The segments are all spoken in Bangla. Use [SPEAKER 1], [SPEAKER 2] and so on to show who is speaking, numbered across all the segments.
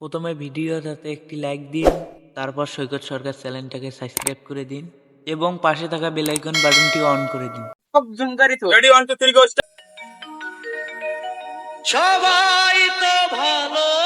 [SPEAKER 1] প্রথমে ভিডিওটাতে একটি লাইক দিন তারপর সৈকত সরকার চ্যানেলটাকে সাবস্ক্রাইব করে দিন এবং পাশে থাকা বেল আইকন বাটনটি অন করে দিন। সবাই তো ভালোবাসা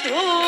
[SPEAKER 1] মধুর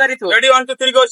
[SPEAKER 2] Ready, one, two, three, go.